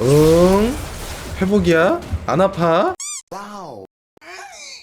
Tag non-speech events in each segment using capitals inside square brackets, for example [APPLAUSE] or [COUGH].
응. 회복이야? 안 아파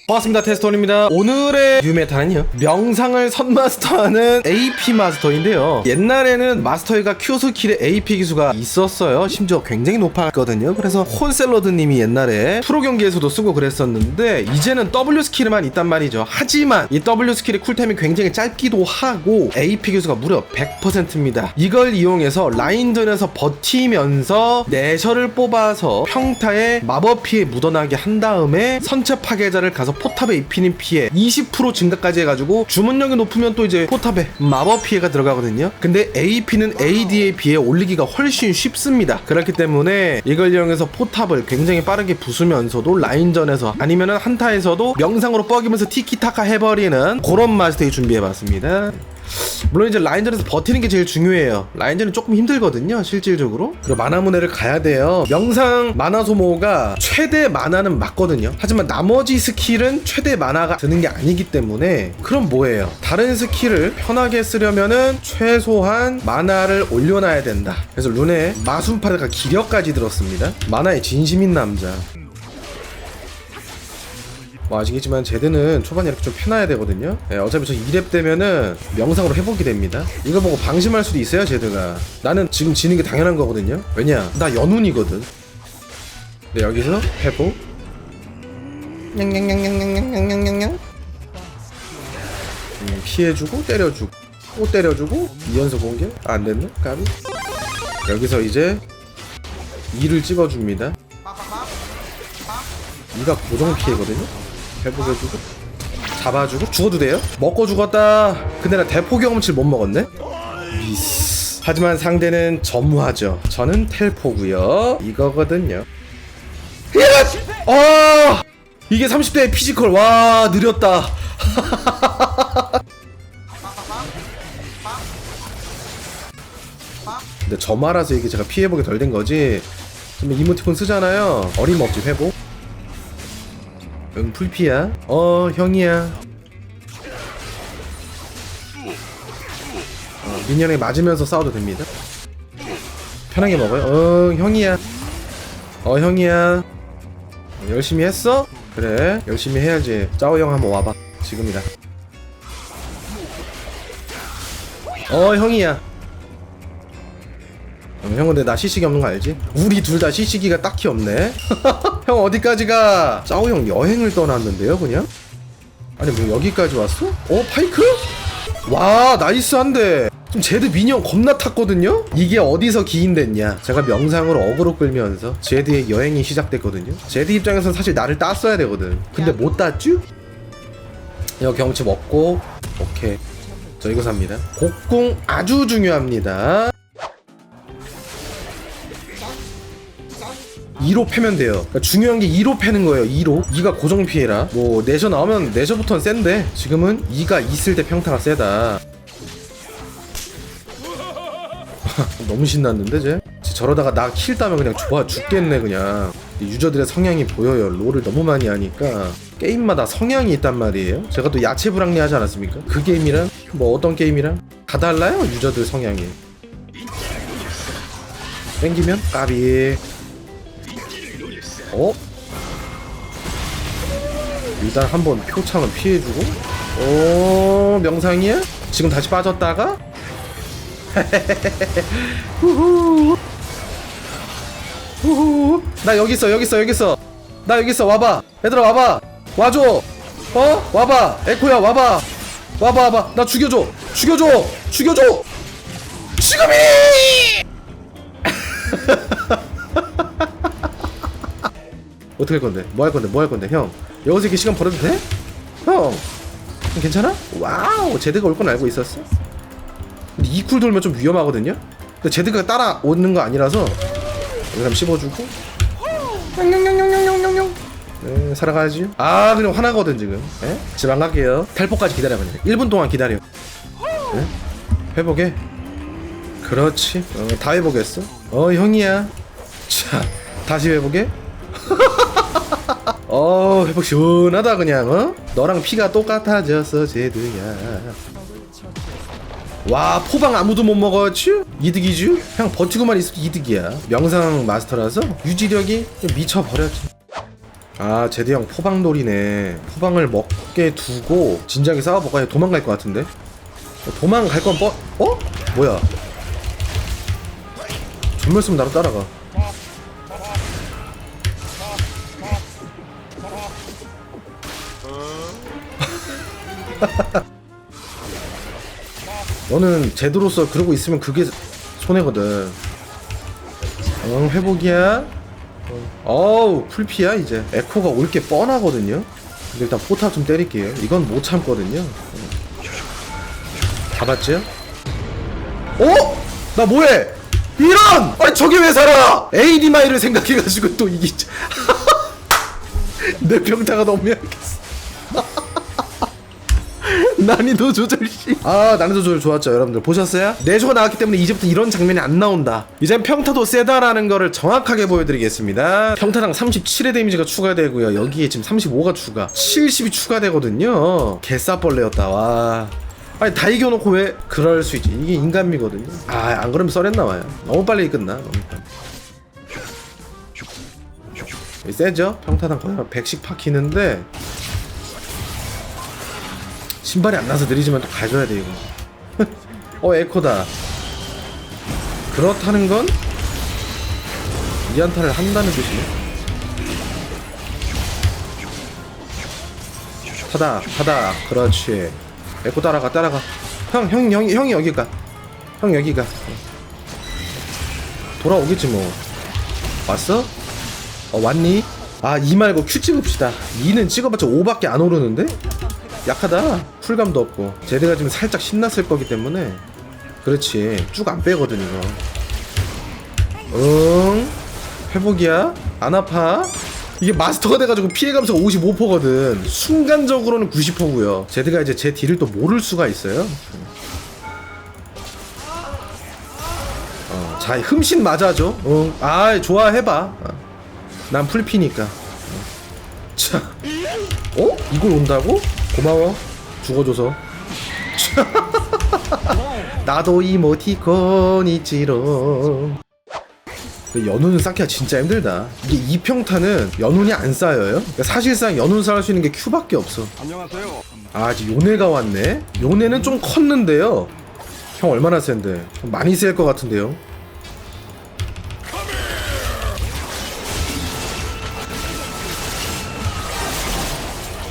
반갑습니다 테스터입니다. 오늘의 뉴메타는요 명상을 선마스터하는 AP 마스터인데요. 옛날에는 마스터가 Q 스킬에 AP 기수가 있었어요. 심지어 굉장히 높았거든요. 그래서 혼셀러드님이 옛날에 프로 경기에서도 쓰고 그랬었는데 이제는 W 스킬만 있단 말이죠. 하지만 이 W 스킬의 쿨타임이 굉장히 짧기도 하고 AP 기수가 무려 100%입니다. 이걸 이용해서 라인전에서 버티면서 내셔를 뽑아서 평타에 마법 피해 묻어나게 한 다음에 선체 파괴자를 가서 포탑에 입히는 피해 20% 증가까지 해가지고 주문력이 높으면 또 이제 포탑에 마법 피해가 들어가거든요. 근데 AP는 AD에 비해 올리기가 훨씬 쉽습니다. 그렇기 때문에 이걸 이용해서 포탑을 굉장히 빠르게 부수면서도 라인전에서 아니면은 한타에서도 명상으로 뻐기면서 티키타카 해버리는 그런 마스터에 준비해봤습니다. 물론 이제 라인전에서 버티는 게 제일 중요해요. 라인전은 조금 힘들거든요, 실질적으로. 그리고 마나문해를 가야 돼요. 명상 마나 소모가 최대 마나는 맞거든요. 하지만 나머지 스킬은 최대 마나가 드는 게 아니기 때문에 그럼 뭐예요? 다른 스킬을 편하게 쓰려면은 최소한 마나를 올려놔야 된다. 그래서 룬에 마순파르가 기력까지 들었습니다. 마나의 진심인 남자. 뭐 아시겠지만 제드는 초반에 이렇게 좀 펴놔야 되거든요. 예, 어차피 저 2렙 되면은 명상으로 회복이 됩니다. 이거 보고 방심할 수도 있어요 제드가. 나는 지금 지는 게 당연한 거거든요. 왜냐? 나 연운이거든. 네 여기서 회복. 냥냥냥냥냥냥냥냥냥. 음, 피해주고 때려주고 또 때려주고 2연속 공격 아, 안 됐네? 까비. 여기서 이제 2를 찍어줍니다. 2가 고정 피해거든요 회복해주고 잡아주고 죽어도 돼요? 먹고 죽었다. 근데 나 대포 경험치를 못 먹었네? 미스 하지만 상대는 전무하죠. 저는 텔포고요. 이거거든요. 야! 어! 이게 30대의 피지컬. 와 느렸다. [LAUGHS] 근데 저 말아서 이게 제가 피해보기 덜 된 거지? 좀 이모티콘 쓰잖아요. 어림없지 회복 응 풀피야. 어 형이야. 어, 미니언에 맞으면서 싸워도 됩니다. 편하게 먹어요. 어 형이야. 어 형이야. 어, 열심히 했어? 그래 열심히 해야지. 짜오 형 한번 와봐. 지금이다. 어 형이야 어, 형 근데 나 시식이 없는 거 알지? 우리 둘 다 시식이가 딱히 없네 [LAUGHS] 형 어디까지 가? 짜오 형 여행을 떠났는데요 그냥? 아니 뭐 여기까지 왔어? 어 파이크? 와 나이스한데 좀 제드 미니언 겁나 탔거든요? 이게 어디서 기인됐냐 제가 명상으로 어그로 끌면서 제드의 여행이 시작됐거든요 제드 입장에서는 사실 나를 땄어야 되거든 근데 못 땄쥬? 이거 경치 먹고 오케이 저 이거 삽니다 곡궁 아주 중요합니다 2로 패면 돼요. 그러니까 중요한 게 2로 패는 거예요. 2로. 2가 고정 피해라. 뭐 내셔 나오면 내셔부터는 센데 지금은 2가 있을 때 평타가 세다. [LAUGHS] 너무 신났는데 쟤? 쟤 저러다가 나 킬 따면 그냥 좋아 죽겠네 그냥. 이 유저들의 성향이 보여요. 롤을 너무 많이 하니까 게임마다 성향이 있단 말이에요. 제가 또 야채 불황리 하지 않았습니까? 그 게임이랑 뭐 어떤 게임이랑 다 달라요 유저들 성향이. 땡기면 까비. 어? 일단 한번 표창은 피해주고. 어 명상이야? 지금 다시 빠졌다가? [LAUGHS] 후후. 후후. 나 여기 있어 여기 있어 여기 있어. 나 여기 있어 와봐. 얘들아 와봐. 와줘. 어? 와봐. 에코야 와봐. 와봐 와봐. 나 죽여줘. 죽여줘. 죽여줘. 지금이 [LAUGHS] 어떻게 할 건데? 뭐 할 건데? 뭐 할 건데? 형 여기서 이렇게 시간 벌어도 돼? 형 괜찮아? 와우 제드가 올 건 알고 있었어? 근데 이쿨 돌면 좀 위험하거든요? 근데 제드가 따라오는 거 아니라서 한번 씹어주고 냥냥냥냥냥냥냥 네 살아가야지 아 그냥 화나거든 지금 예? 집안 갈게요 텔포까지 기다려봐 1분 동안 기다려 예? 회복해 그렇지 어, 다 회복했어 어 형이야 자 다시 회복해 어 회복 시원하다 그냥 어? 너랑 피가 똑같아졌어 제드야 와 포방 아무도 못 먹었지? 이득이죠? 그냥 버티고만 있어도 이득이야 명상 마스터라서 유지력이 미쳐버렸지 아 제대 형 포방놀이네 포방을 먹게 두고 진작에 싸워볼까 도망갈 것 같은데 도망갈 건 뻔.. 어? 뭐야 전멸 쓰면 나로 따라가 [LAUGHS] 너는 제도로서 그러고 있으면 그게 손해거든. 응, 회복이야. 어우, 풀피야, 이제. 에코가 올 게 뻔하거든요. 근데 일단 포탑 좀 때릴게요. 이건 못 참거든요. 응. 잡았지? 어? 나 뭐해? 이런! 아니, 저게 왜 살아! AD 마이를 생각해가지고 또 이기. [LAUGHS] 내 병타가 너무 약했어. 난이도 조절 씨. 아 난이도 조절 좋았죠 여러분들. 보셨어요? 내조가 나왔기 때문에 이제부터 이런 장면이 안 나온다. 이젠 평타도 세다라는 거를 정확하게 보여드리겠습니다. 평타당 37의 데미지가 추가되고요. 여기에 지금 35가 추가. 70이 추가되거든요. 개싸벌레였다 와. 아니 다 이겨놓고 왜 그럴 수 있지? 이게 인간미거든요. 아 안 그러면 썰했 나와요. 너무 빨리 끝나 너무 빨리. 세죠? 평타당 거의 한 100씩 박히는데 신발이 안 나서 느리지만 또 가져야 돼 이거. [LAUGHS] 어 에코다. 그렇다는 건 이안타를 한다는 뜻이네. 타다 타다. 그렇지. 에코 따라가 따라가. 형 형 형이 형이 여기 가 형 여기 가. 돌아오겠지 뭐. 왔어? 어 왔니? 아 이 말고 큐 찍읍시다. 2는 찍어봤자 5밖에 안 오르는데? 약하다. 쿨감도 없고. 제대가 지금 살짝 신났을 거기 때문에. 그렇지. 쭉 안 빼거든 이거. 응? 회복이야? 안 아파? 이게 마스터가 돼가지고 피해감수가 55%거든. 순간적으로는 90%고요. 제드가 이제 제 딜을 또 모를 수가 있어요. 어, 자 흠신 맞아줘. 응. 아 좋아 해봐. 어. 난 풀피니까. 어. 자 어? 이걸 온다고? 고마워. 죽어줘서. [LAUGHS] 나도 이모티콘 있지롱. 그 연운은 쌓기가 진짜 힘들다. 이게 이평타는 연운이 안 쌓여요? 그러니까 사실상 연운 쌓을 수 있는 게 큐밖에 없어. 안녕하세요. 아 이제 요네가 왔네? 요네는 좀 컸는데요. 형 얼마나 센데? 좀 많이 셀 것 같은데요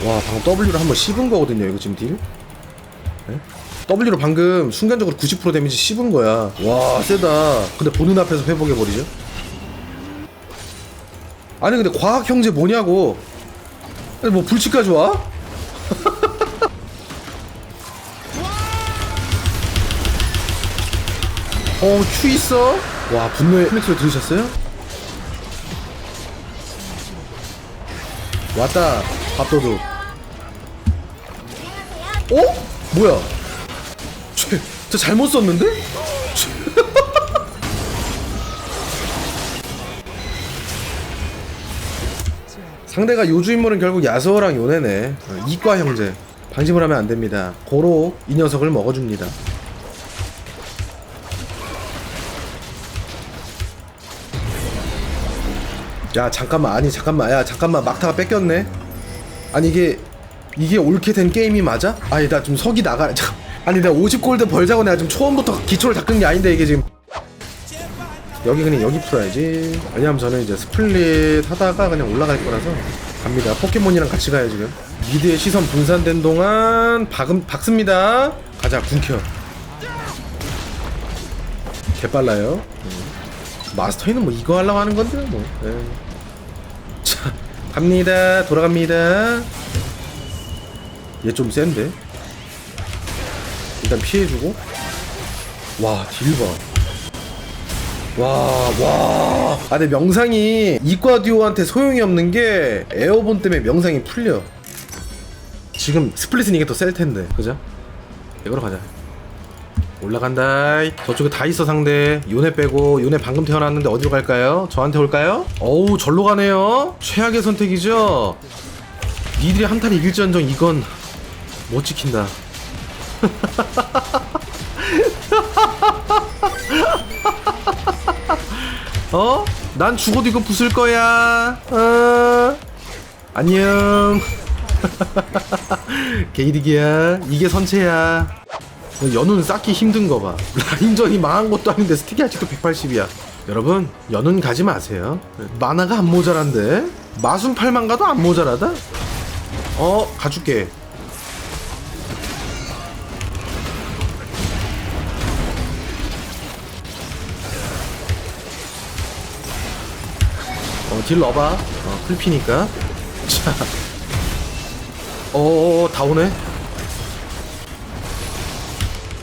와 방금 W로 한번 씹은 거거든요 이거 지금 딜 네? W로 방금 순간적으로 90% 데미지 씹은 거야 와 세다 근데 보는 앞에서 회복해버리죠 아니 근데 과학 형제 뭐냐고 아니 뭐 불치까지 와? [LAUGHS] 어, 큐 있어? 와, 분노의 플렉스를 들으셨어요? 왔다, 밥도둑. 어? 뭐야? 쟤, 저 잘못 썼는데? [LAUGHS] 상대가 요주 인물은 결국 야소랑 요네네. 어, 이과 형제. 방심을 하면 안 됩니다. 고로 이 녀석을 먹어줍니다. 야 잠깐만 아니 잠깐만 야 잠깐만 막타가 뺏겼네 아니 이게 이게 옳게 된 게임이 맞아? 아니 나 좀 석이 나가 아니 내가 50골드 벌자고 내가 지금 처음부터 기초를 닦은 게 아닌데 이게 지금. 여기 그냥 여기 풀어야지. 왜냐면 저는 이제 스플릿 하다가 그냥 올라갈 거라서 갑니다. 포켓몬이랑 같이 가요 지금. 미드의 시선 분산된 동안 박음, 박습니다. 가자 군켜. 개빨라요. 음. 마스터이는 뭐 이거 하려고 하는 건데 뭐. 예. 자 갑니다. 돌아갑니다. 얘 좀 센데. 일단 피해주고. 와 딜 봐. 와, 와. 아, 근데 명상이 이과 듀오한테 소용이 없는 게 에어본 때문에 명상이 풀려. 지금 스플릿은 이게 더 셀 텐데, 그죠? 이거로 가자. 올라간다. 저쪽에 다 있어 상대. 요네 빼고 요네 방금 태어났는데 어디로 갈까요? 저한테 올까요? 어우 절로 가네요. 최악의 선택이죠. 니들이 한타를 이길지언정 이건 못 지킨다. [LAUGHS] 어? 난 죽어도 이거 부술 거야. 어? 안녕. [LAUGHS] 게이득이야. 이게 선체야. 연운 쌓기 힘든 거 봐. [LAUGHS] 라인전이 망한 것도 아닌데 스틱이 아직도 180이야. 여러분, 연운 가지 마세요. 만화가 안 모자란데? 마순 팔만 가도 안 모자라다? 어, 가줄게. 어, 딜 넣어봐. 어, 풀피니까. [LAUGHS] 자. 어, 다 오네.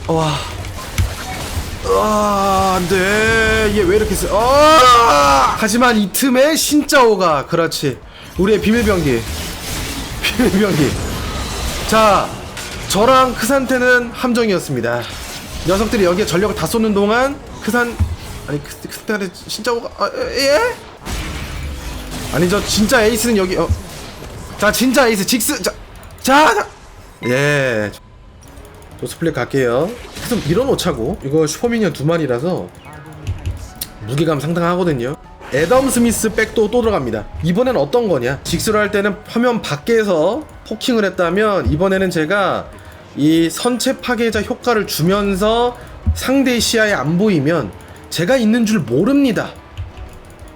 와. 아, 안 돼. 얘 왜 이렇게 세? 아! 하지만 이 틈에 신짜오가 그렇지. 우리의 비밀병기. [LAUGHS] 비밀병기. 자, 저랑 크산테는 함정이었습니다. 녀석들이 여기에 전력을 다 쏟는 동안 크산 아니 크, 크산테한테 신짜오가 아, 예? 아니 저 진짜 에이스는 여기 어. 자 진짜 에이스 직스 자, 자, 자. 예. 조스플릿 갈게요. 계속 밀어놓자고. 이거 슈퍼미니언 두 마리라서 무게감 상당하거든요. 애덤 스미스 백도 또 들어갑니다. 이번엔 어떤 거냐? 직수를 할 때는 화면 밖에서 포킹을 했다면 이번에는 제가 이 선체 파괴자 효과를 주면서 상대의 시야에 안 보이면 제가 있는 줄 모릅니다.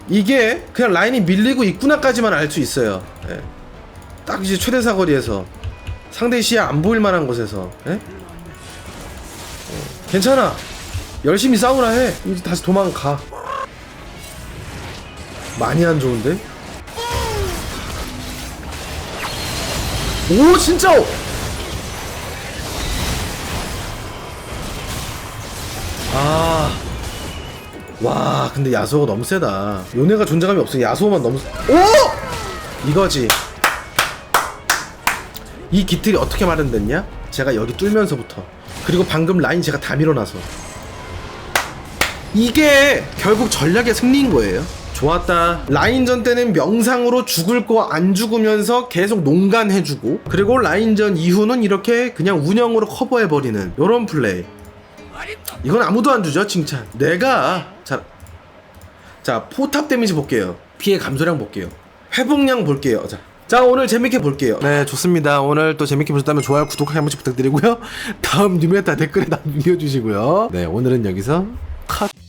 이게 그냥 라인이 밀리고 있구나까지만 알 수 있어요. 예. 딱 이제 최대 사거리에서 상대 시야 안 보일 만한 곳에서 예? 어, 괜찮아 열심히 싸우라 해 이제 다시 도망가 많이 안 좋은데 오 진짜 아. 와, 근데 야수가 너무 세다. 요네가 존재감이 없어. 야수만 너무. 세- 오! 이거지. 이 기틀이 어떻게 마련됐냐? 제가 여기 뚫면서부터 그리고 방금 라인 제가 다 밀어놔서 이게 결국 전략의 승리인 거예요. 좋았다. 라인전 때는 명상으로 죽을 거 안 죽으면서 계속 농간해주고 그리고 라인전 이후는 이렇게 그냥 운영으로 커버해버리는 요런 플레이. 이건 아무도 안 주죠 칭찬. 내가 자, 자 포탑 데미지 볼게요. 피해 감소량 볼게요. 회복량 볼게요. 자. 자 오늘 재밌게 볼게요. 네 좋습니다. 오늘 또 재밌게 보셨다면 좋아요 구독하기 한 번씩 부탁드리고요. [LAUGHS] 다음 뉴메타 댓글에 [LAUGHS] 남겨주시고요. 네 오늘은 여기서 컷